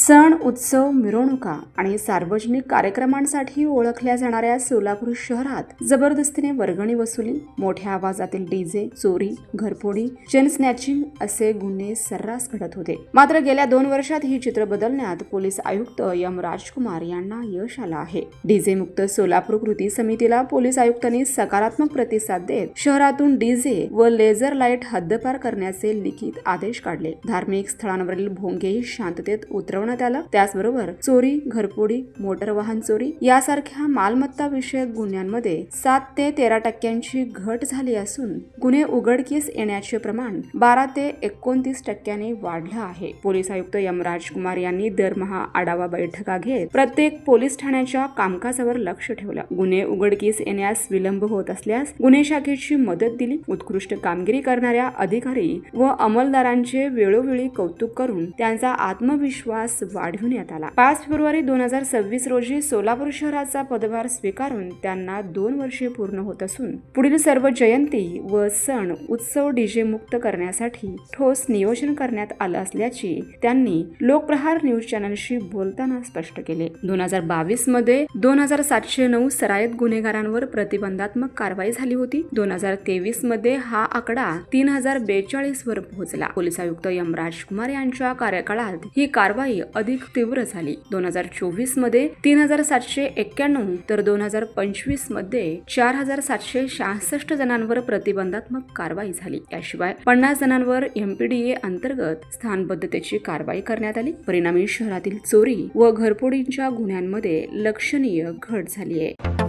सण उत्सव मिरवणुका आणि सार्वजनिक कार्यक्रमांसाठी ओळखल्या जाणाऱ्या सोलापूर शहरात जबरदस्तीने वर्गणी वसुली. मोठ्या आवाजातील डीजे चोरी घरफोडी चेन स्नॅचिंग असे गुन्हे सर्रास घडत होते. मात्र गेल्या दोन वर्षात ही चित्र बदलण्यात पोलीस आयुक्त यम राजकुमार यांना यश आलं आहे. डीजे मुक्त सोलापूर कृती समितीला पोलीस आयुक्तांनी सकारात्मक प्रतिसाद देत शहरातून डीजे व लेझर लाइट हद्दपार करण्याचे लिखित आदेश काढले. धार्मिक स्थळांवरील भोंगेही शांततेत उतरवण्यात आलं. त्याचबरोबर चोरी घरपोडी मोटर वाहन चोरी यासारख्या मालमत्ता विषयक गुन्ह्यांमध्ये सात ते तेरा टक्क्यांची घट झाली असून गुन्हे उघडकीस येण्याचे प्रमाण बारा ते एकोणतीस टक्क्याने वाढलं आहे. पोलीस आयुक्त यम राजकुमार यांनी दरमहा आढावा बैठका घेत प्रत्येक पोलीस ठाण्याच्या कामकाजावर लक्ष ठेवलं. गुन्हे उघडकीस येण्यास विलंब होत असल्यास गुन्हे शाखेची मदत दिली. उत्कृष्ट कामगिरी करणाऱ्या अधिकारी व अंमलदारांचे वेळोवेळी कौतुक करून त्यांचा आत्मविश्वास वाढविण्यात आला. पाच फेब्रुवारी दोन हजार सव्वीस रोजी सोलापूर शहराचा पदभार स्वीकारून त्यांना दोन वर्षे पूर्ण होत असून पुढील सर्व जयंती व सण उत्सव डीजे मुक्त करण्यासाठी ठोस नियोजन करण्यात आलं असल्याची त्यांनी लोकप्रहार न्यूज चॅनलशी बोलताना स्पष्ट केले. दोन हजार बावीसमध्ये दोन हजार सातशे नऊ सरायत गुन्हेगारांवर प्रतिबंधात्मक कारवाई झाली होती. दोन हजार तेवीसमध्ये हा आकडा तीन हजार बेचाळीस वर पोहोचला. पोलीस आयुक्त यमराज राजकुमार यांच्या कार्यकाळात ही कारवाई अधिक तीव्र झाली. दोन हजार चोवीसमध्ये तीन हजार सातशे एक्क्याण्णव तर दोन हजार पंचवीसमध्ये चार हजार सातशे शहासष्ट जणांवर प्रतिबंधात्मक कारवाई झाली. याशिवाय पन्नास जणांवर एमपीडीए अंतर्गत स्थानबद्धतेची कारवाई करण्यात आली. परिणामी शहरातील चोरी व घरफोडींच्या गुन्ह्यांमध्ये लक्षणीय घट झाली आहे